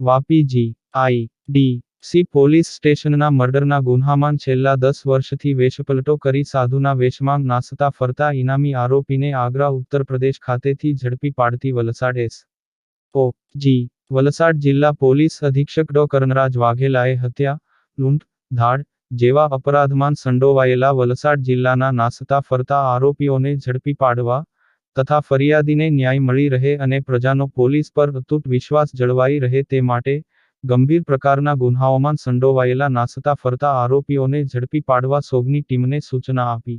Vapi G, I, D, C police સ્ટેશનના મર્ડરના ગુન્હામાં છેલ્લા દસ વર્ષથી વેશપલટો કરી સાધુના વેશમાં નાસતા ફરતા ઇનામી આરોપીને આગ્રા ઉત્તર પ્રદેશ ખાતેથી ઝડપી પાડતી Valsad S. O. G, Valsad જિલ્લા પોલીસ અધિક્ષક ડો. કરનરાજ વાઘેલાએ હત્યા, લૂંટ, ધાડ જેવા અપરાધમાં સંડોવાયેલા વલસાડ જિલ્લાના નાસતા ફરતા આરોપીઓને ઝડપી પાડવા તથા ફરિયાદીને ન્યાય મળી રહે અને પ્રજાનો પોલીસ પર અતૂટ વિશ્વાસ જળવાઈ રહે તે માટે ગંભીર પ્રકારના ગુન્હાઓમાં સંડોવાયેલા નાસતા ફરતા આરોપીઓને ઝડપી પાડવા સોગની ટીમને સૂચના આપી.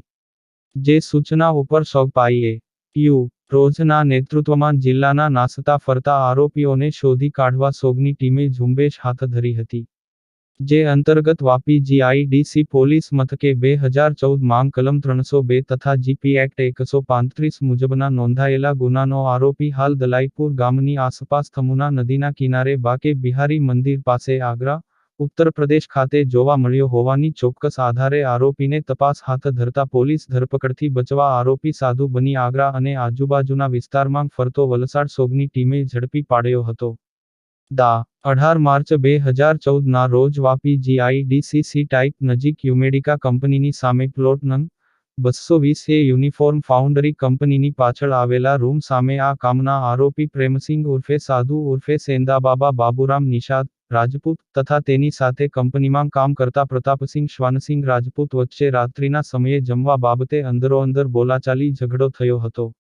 જે સૂચના ઉપર સોગપાઈએ યુ. રોજના નેતૃત્વમાં જિલ્લાના નાસતા ફરતા આરોપીઓને શોધી કાઢવા સોગની ટીમે ઝુંબેશ હાથ ધરી હતી. જે અંતર્ગત વાપી જીઆઈડીસી પોલીસ મથકે બે હજાર ચૌદ માંગ કલમ ત્રણસો બે તથા જીપી એક્ટ એકસો પાંત્રીસ મુજબના નોંધાયેલા ગુનાનો આરોપી હાલ દલાઈપુર ગામની આસપાસ થમુના નદીના કિનારે બાકે બિહારી મંદિર પાસે આગ્રા, ઉત્તર પ્રદેશ ખાતે જોવા મળ્યો હોવાની ચોક્કસ આધારે આરોપીને તપાસ હાથ ધરતા પોલીસ ધરપકડથી બચવા આરોપી સાધુ બની આગ્રા અને આજુબાજુના વિસ્તારમાં ફરતો વલસાડ સોગની ટીમે ઝડપી પાડ્યો હતો. દા, અઢાર માર્ચ બે હજાર ચૌદના રોજ વાપી જીઆઈડીસીસી ટાઈપ નજીક યુમેડિકા કંપનીની સામે પ્લોટ નંગ બસો વીસ એ યુનિફોર્મ ફાઉન્ડરી કંપનીની પાછળ આવેલા રૂમ સામે આ કામના આરોપી પ્રેમસિંગ ઉર્ફે સાધુ ઉર્ફે સેંદાબાબા બાબુરામ નિષાદ, રાજપૂત તથા તેની સાથે કંપનીમાં કામ કરતા પ્રતાપસિંહ શ્વાનસિંહ રાજપૂત વચ્ચે રાત્રિના સમયે જમવા બાબતે અંદરોઅંદર બોલાચાલી ઝઘડો થયો હતો.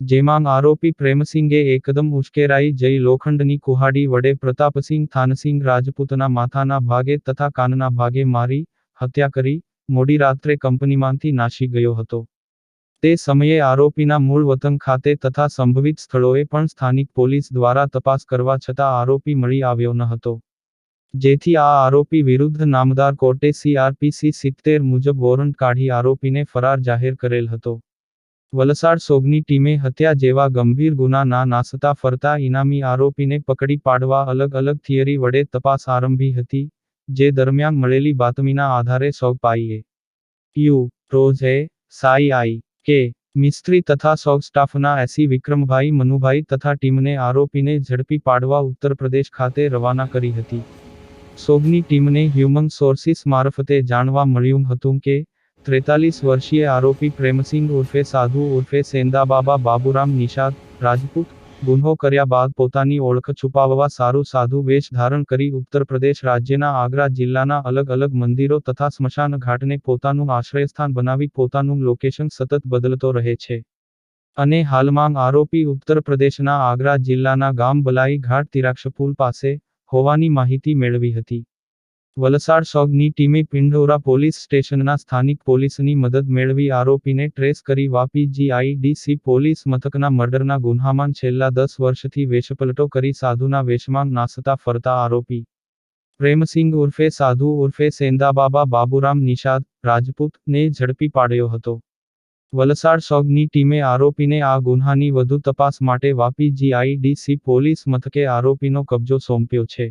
જેમાં આરોપી પ્રેમસિંગે એકદમ ઉશ્કેરાઈ જઈ લોખંડની કુહાડી વડે પ્રતાપસિંહ, થાનસિંહ રાજપૂતના માથાના ભાગે તથા કાનના ભાગે મારી હત્યા કરી મોડી રાત્રે કંપનીમાંથી નાશી ગયો હતો. તે સમયે આરોપીના મૂળ વતન ખાતે તથા સંભવિત સ્થળોએ પણ સ્થાનિક પોલીસ દ્વારા તપાસ કરવા છતાં આરોપી મળી આવ્યો ન હતો. જેથી આ આરોપી વિરુદ્ધ નામદાર કોર્ટે સીઆરપીસી સિત્તેર મુજબ વોરંટ કાઢી આરોપીને ફરાર જાહેર કરેલ હતો. વલસાડ સોગની ટીમે હત્યા જેવા ગંભીર ગુના ના નાસતા ફરતા ઇનામી આરોપીને પકડી પાડવા અલગ અલગ થિયરી વડે તપાસ આરંભી હતી, જે દરમિયાન મળેલી બાતમીના આધારે સોગ પાઈએ યુ, રોઝ સાઈ આઈ, કે, મિસ્ત્રી તથા સોગ સ્ટાફના એસી વિક્રમભાઈ મનુભાઈ તથા ટીમને આરોપીને ઝડપી પાડવા ઉત્તર પ્રદેશ ખાતે રવાના કરી હતી. સોગની ટીમને હ્યુમન સોર્સિસ મારફતે જાણવા મળ્યું હતું કે ત્રેતાલીસ વર્ષીય આરોપી પ્રેમસિંહ ઉર્ફે સાધુ ઉર્ફે સેંદાબાબા બાબુરામ નિષાદ, રાજપૂત, ગુન્હો કર્યા બાદ પોતાની ઓળખ છુપાવવા સારું સાધુ વેશ ધારણ કરી ઉત્તર પ્રદેશ રાજ્યના આગ્રા જિલ્લાના અલગ અલગ મંદિરો તથા સ્મશાન ઘાટને પોતાનું આશ્રયસ્થાન બનાવી પોતાનું લોકેશન સતત બદલતો રહે છે. અને હાલમાં આરોપી ઉત્તર પ્રદેશના આગ્રા જિલ્લાના ગામ બલાઈ ઘાટ તિરાક્ષપુલ પાસે હોવાની માહિતી મેળવી હતી. વલસાડ સોગની ટીમે પિંઢોરા પોલીસ સ્ટેશનના સ્થાનિક પોલીસની મદદ મેળવી આરોપીને ટ્રેસ કરી વાપી જીઆઈડીસી પોલીસ મથકના મર્ડરના ગુન્હામાં છેલ્લા દસ વર્ષથી વેશપલટો કરી સાધુના વેશમાં નાસતા ફરતા આરોપી. પ્રેમસિંગ ઉર્ફે સાધુ ઉર્ફે સેંદાબાબા બાબુરામ નિષાદ રાજપૂતને ઝડપી પાડ્યો હતો. વલસાડ સોગની ટીમે આરોપીને આ ગુન્હાની વધુ તપાસ માટે વાપી જીઆઈડીસી પોલીસ મથકે આરોપીનો કબજો સોંપ્યો છે.